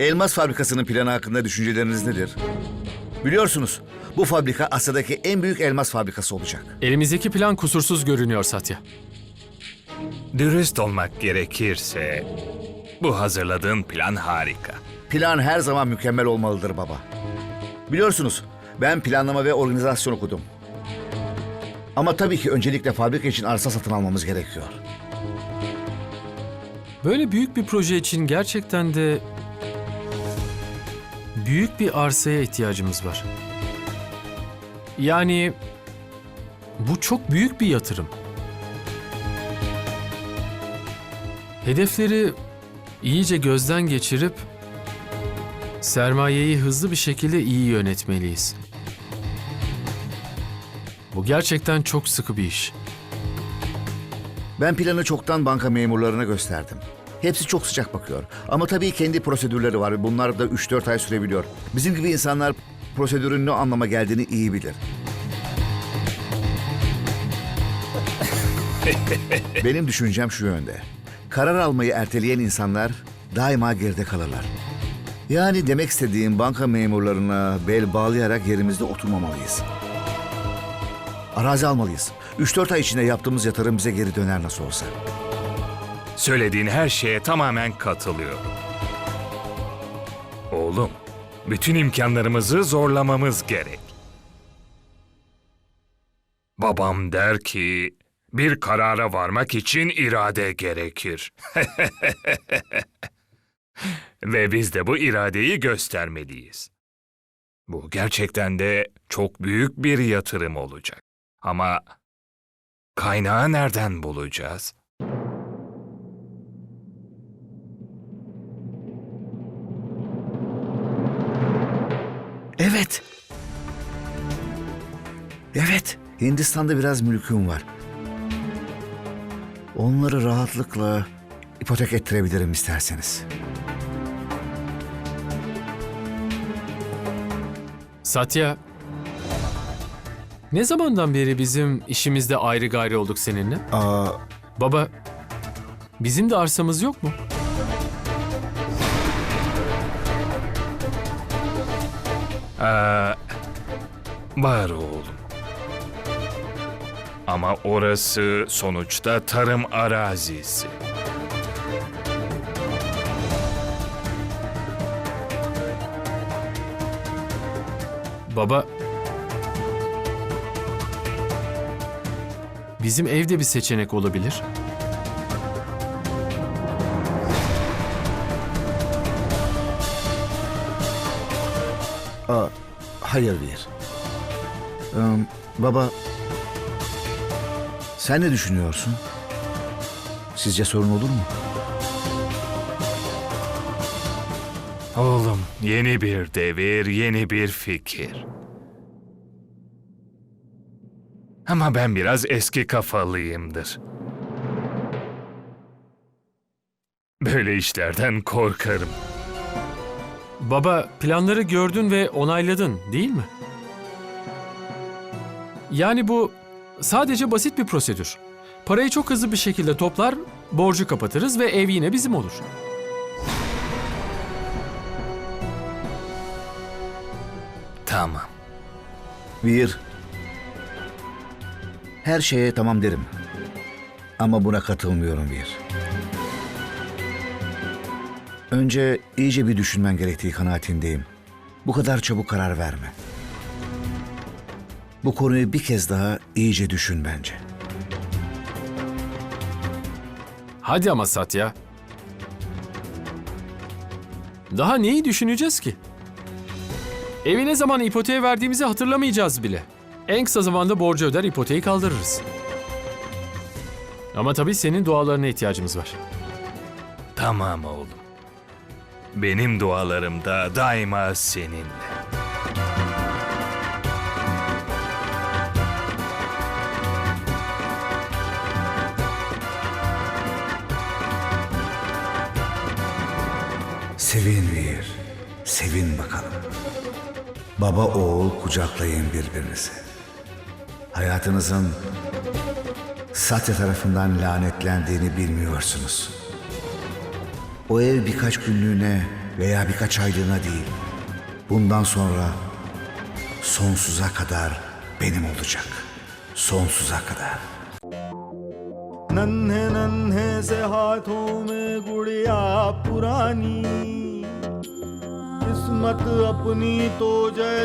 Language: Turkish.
Elmas fabrikasının planı hakkında düşünceleriniz nedir? Biliyorsunuz bu fabrika Asya'daki en büyük elmas fabrikası olacak. Elimizdeki plan kusursuz görünüyor Satya. Dürüst olmak gerekirse bu hazırladığın plan harika. Plan her zaman mükemmel olmalıdır baba. Biliyorsunuz ben planlama ve organizasyon okudum. Ama tabii ki öncelikle fabrika için arsa satın almamız gerekiyor. Böyle büyük bir proje için gerçekten de büyük bir arsaya ihtiyacımız var. Yani bu çok büyük bir yatırım. Hedefleri iyice gözden geçirip sermayeyi hızlı bir şekilde iyi yönetmeliyiz. Bu gerçekten çok sıkı bir iş. Ben planı çoktan banka memurlarına gösterdim. Hepsi çok sıcak bakıyor. Ama tabii kendi prosedürleri var. Bunlar da 3-4 ay sürebiliyor. Bizim gibi insanlar prosedürün ne anlama geldiğini iyi bilir. Benim düşüncem şu yönde. Karar almayı erteleyen insanlar daima geride kalırlar. Yani demek istediğim banka memurlarına bel bağlayarak yerimizde oturmamalıyız. Arazi almalıyız. 3-4 ay içinde yaptığımız yatırım bize geri döner nasıl olsa. Söylediğin her şeye tamamen katılıyorum. Oğlum, bütün imkanlarımızı zorlamamız gerek. Babam der ki, bir karara varmak için irade gerekir. Ve biz de bu iradeyi göstermeliyiz. Bu gerçekten de çok büyük bir yatırım olacak. Ama kaynağı nereden bulacağız? Evet. Evet. Hindistan'da biraz mülküm var. Onları rahatlıkla ipotek ettirebilirim isterseniz. Satya, ne zamandan beri bizim işimizde ayrı gayrı olduk seninle? Aa, Baba, bizim de arsamız yok mu? Ee, var oğlum. Ama orası sonuçta tarım arazisi. Baba, bizim evde bir seçenek olabilir. Aa, hayır bir. Ee, baba, sen ne düşünüyorsun? Sizce sorun olur mu? Oğlum, yeni bir devir, yeni bir fikir. Ama ben biraz eski kafalıyımdır. Böyle işlerden korkarım. Baba, planları gördün ve onayladın, değil mi? Yani bu sadece basit bir prosedür. Parayı çok hızlı bir şekilde toplar, borcu kapatırız ve ev yine bizim olur. Tamam. Bir, her şeye tamam derim. Ama buna katılmıyorum bir. Önce iyice bir düşünmen gerektiği kanaatindeyim. Bu kadar çabuk karar verme. Bu konuyu bir kez daha iyice düşün bence. Hadi ama Satya. Daha neyi düşüneceğiz ki? Evi ne zaman ipoteğe verdiğimizi hatırlamayacağız bile. En kısa zamanda borcu öder ipoteği kaldırırız. Ama tabii senin dualarına ihtiyacımız var. Tamam oğlum. Benim dualarım da daima seninle. Sevin bir, sevin bakalım. Baba oğul kucaklayın birbirinizi. Hayatınızın Satya tarafından lanetlendiğini bilmiyorsunuz. O ev birkaç günlüğüne veya birkaç aylığına değil. Bundan sonra sonsuza kadar benim olacak. Sonsuza kadar. नन्हे नन्हे से हाथों में गुड़िया पुरानी किस्मत अपनी तो जैसे